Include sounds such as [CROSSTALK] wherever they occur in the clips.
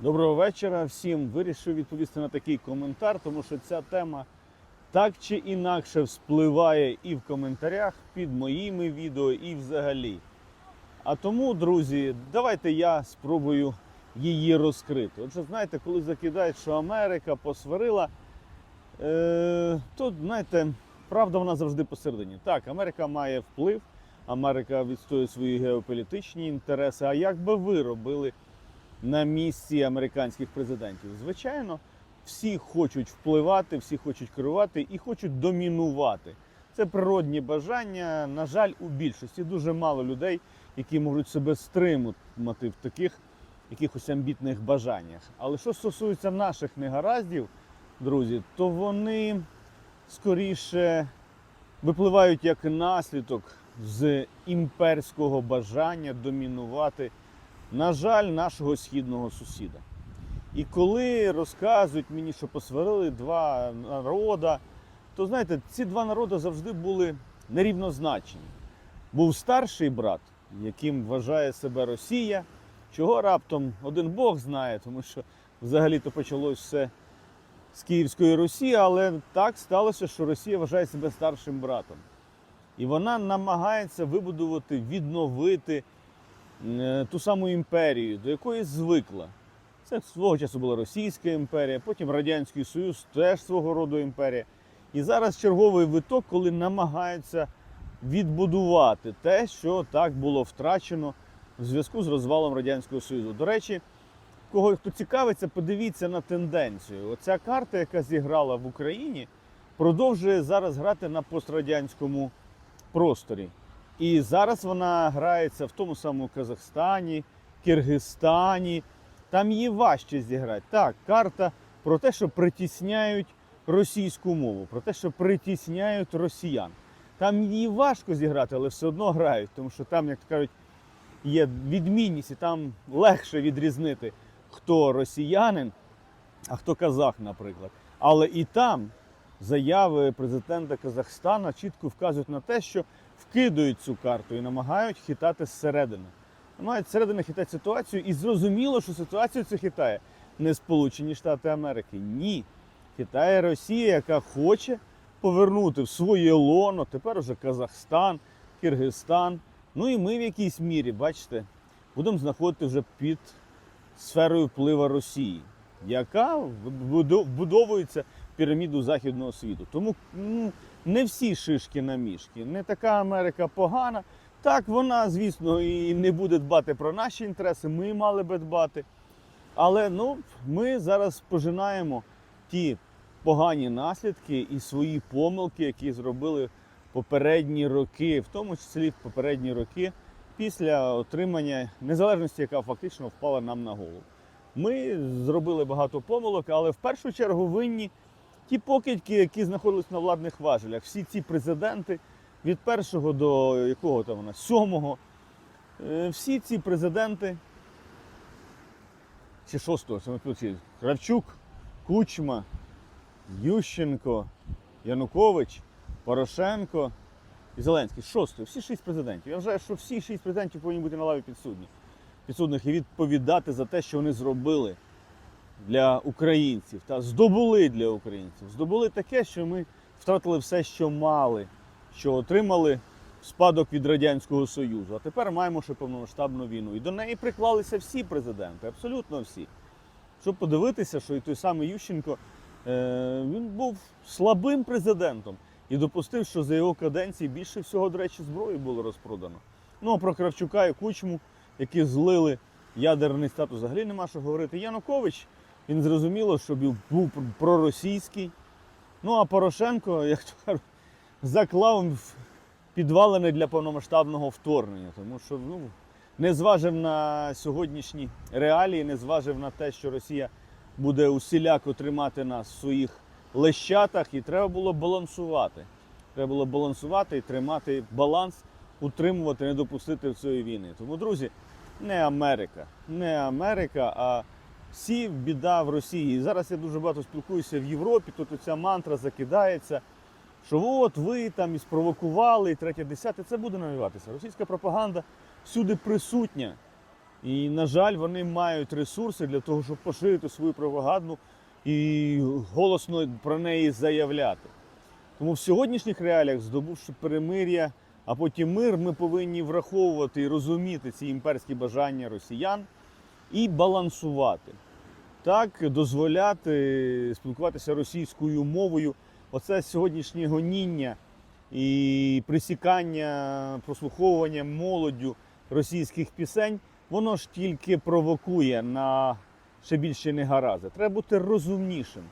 Доброго вечора всім. Вирішив відповісти на такий коментар, тому що ця тема так чи інакше вспливає і в коментарях під моїми відео, і взагалі. А тому, друзі, давайте я спробую її розкрити. Отже, знаєте, коли закидають, що Америка посварила, е, то знаєте, правда вона завжди посередині. Так, Америка має вплив, Америка відстоює свої геополітичні інтереси. А як би ви робили? На місці американських президентів. Звичайно, всі хочуть впливати, всі хочуть керувати і хочуть домінувати. Це природні бажання. На жаль, у більшості дуже мало людей, які можуть себе стримати в таких якихось амбітних бажаннях. Але що стосується наших негараздів, друзі, то вони скоріше випливають як наслідок з імперського бажання домінувати на жаль, нашого східного сусіда. І коли розказують мені, що посварили два народи, то знаєте, ці два народи завжди були нерівнозначені. Був старший брат, яким вважає себе Росія, чого раптом один Бог знає, тому що взагалі-то почалось все з Київської Росії, але так сталося, що Росія вважає себе старшим братом. І вона намагається вибудувати, відновити ту саму імперію, до якої звикла. Це свого часу була Російська імперія, потім Радянський Союз теж свого роду імперія. І зараз черговий виток, коли намагаються відбудувати те, що так було втрачено в зв'язку з розвалом Радянського Союзу. До речі, кого хто цікавиться, подивіться на тенденцію. Оця карта, яка зіграла в Україні, продовжує зараз грати на пострадянському просторі. І зараз вона грається в тому самому Казахстані, Киргизстані. Там її важче зіграти. Так, карта про те, що притісняють російську мову, про те, що притісняють росіян. Там її важко зіграти, але все одно грають, тому що там, як кажуть, є відмінність, і там легше відрізнити, хто росіянин, а хто казах, наприклад. Але і там заяви президента Казахстана чітко вказують на те, що вкидують цю карту і намагають хитати зсередини. Намагають зсередини хитати ситуацію, і зрозуміло, що ситуацію це хитає не Сполучені Штати Америки. Ні. Хитає Росія, яка хоче повернути в своє лоно, тепер уже Казахстан, Киргизстан. Ну і ми в якійсь мірі, бачите, будемо знаходити вже під сферою впливу Росії, яка вбудовується піраміду західного світу. Тому ну, не всі шишки на мішки, не така Америка погана. Так, вона, звісно, і не буде дбати про наші інтереси, ми мали би дбати. Але ну, ми зараз пожинаємо ті погані наслідки і свої помилки, які зробили попередні роки, в тому числі попередні роки після отримання незалежності, яка фактично впала нам на голову. Ми зробили багато помилок, але в першу чергу винні ті покидьки, які знаходились на владних важелях. Всі ці президенти від першого до якого там вона, сьомого, е, всі ці президенти чи шостого, це Кравчук, Кучма, Ющенко, Янукович, Порошенко і Зеленський. Шостий, всі шість президентів. Я вважаю, що всі шість президентів повинні бути на лаві підсудні. підсудних і відповідати за те, що вони зробили для українців та здобули для українців. Здобули таке, що ми втратили все, що мали, що отримали в спадок від Радянського Союзу. А тепер маємо ще повномасштабну війну. І до неї приклалися всі президенти, абсолютно всі. Щоб подивитися, що і той самий Ющенко е, він був слабим президентом і допустив, що за його каденції більше всього, до речі, зброї було розпродано. Ну а про Кравчука і Кучму, які злили ядерний статус, взагалі нема що говорити. Янукович, він зрозуміло, що був проросійський. Ну а Порошенко, [LAUGHS] як то кажуть, заклав підвалини для повномасштабного вторгнення, тому що ну, не зважив на сьогоднішні реалії, не зважив на те, що Росія буде усіляко тримати нас в своїх лещатах, і треба було балансувати. Треба було балансувати і тримати баланс, утримувати, не допустити цієї війни. Тому, друзі, не Америка, не Америка, а всі біда в Росії. І зараз я дуже багато спілкуюся в Європі. Тут ця мантра закидається, що от ви там і спровокували, і третє, десяте. Це буде навіватися. Російська пропаганда всюди присутня. І, на жаль, вони мають ресурси для того, щоб поширити свою пропаганду і голосно про неї заявляти. Тому в сьогоднішніх реаліях, здобувши перемир'я, а потім мир, ми повинні враховувати і розуміти ці імперські бажання росіян і балансувати. Так, дозволяти спілкуватися російською мовою. Оце сьогоднішнє гоніння і присікання, прослуховування молоддю російських пісень, воно ж тільки провокує на ще більше негаразди. Треба бути розумнішим.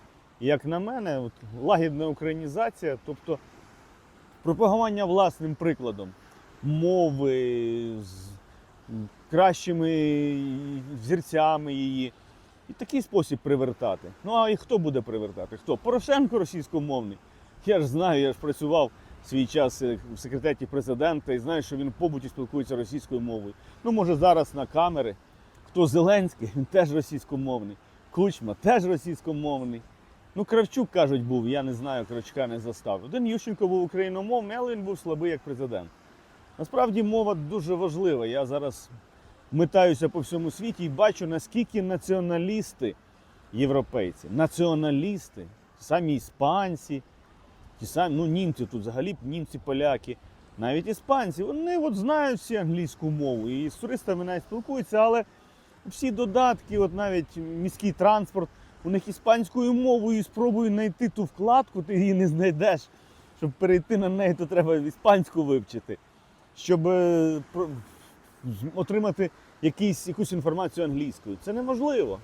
Як на мене, от, лагідна українізація, тобто пропагування власним прикладом мови кращими взірцями її. І такий спосіб привертати. Ну а і хто буде привертати? Хто? Порошенко російськомовний. Я ж знаю, я ж працював свій час е, в секретаріаті президента і знаю, що він в побуті спілкується російською мовою. Ну, може, зараз на камери. Хто Зеленський, він теж російськомовний. Кучма теж російськомовний. Ну, Кравчук, кажуть, був, я не знаю, Кравчука не застав. Один Ющенко був україномовний, але він був слабий як президент. Насправді мова дуже важлива. Я зараз метаюся по всьому світі і бачу, наскільки націоналісти європейці, націоналісти, самі іспанці, ті самі, ну німці тут взагалі німці, поляки, навіть іспанці, вони от знають всі англійську мову і з туристами навіть спілкуються, але всі додатки, от навіть міський транспорт, у них іспанською мовою спробую знайти ту вкладку, ти її не знайдеш. Щоб перейти на неї, то треба іспанську вивчити. Щоб е, отримати якийсь, якусь інформацію англійською. Це неможливо.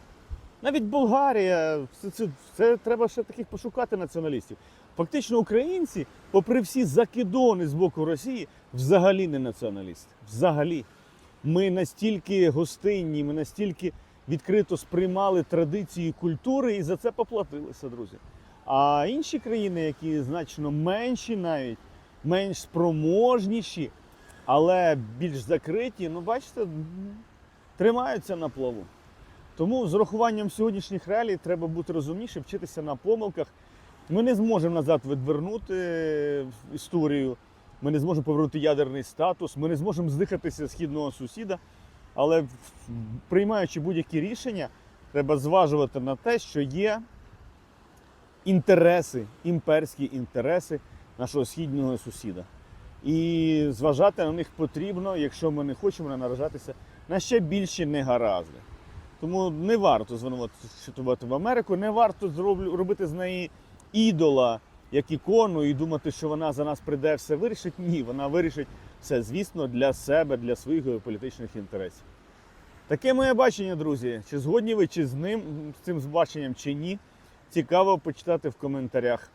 Навіть Болгарія, це, це, це треба ще таких пошукати націоналістів. Фактично, українці, попри всі закидони з боку Росії, взагалі не націоналісти. Взагалі. Ми настільки гостинні, ми настільки відкрито сприймали традиції культури і за це поплатилися, друзі. А інші країни, які значно менші, навіть менш спроможніші, але більш закриті, ну бачите, тримаються на плаву. Тому з урахуванням сьогоднішніх реалій треба бути розумнішим, вчитися на помилках. Ми не зможемо назад відвернути історію, ми не зможемо повернути ядерний статус, ми не зможемо здихатися східного сусіда. Але приймаючи будь-які рішення, треба зважувати на те, що є інтереси, імперські інтереси нашого східного сусіда. І зважати на них потрібно, якщо ми не хочемо наражатися на ще більші негаразди. Тому не варто звинуватити в Америку, не варто робити з неї ідола як ікону і думати, що вона за нас прийде, все вирішить. Ні, вона вирішить все, звісно, для себе, для своїх геополітичних інтересів. Таке моє бачення, друзі. Чи згодні ви чи з ним з цим баченням, чи ні? Цікаво почитати в коментарях.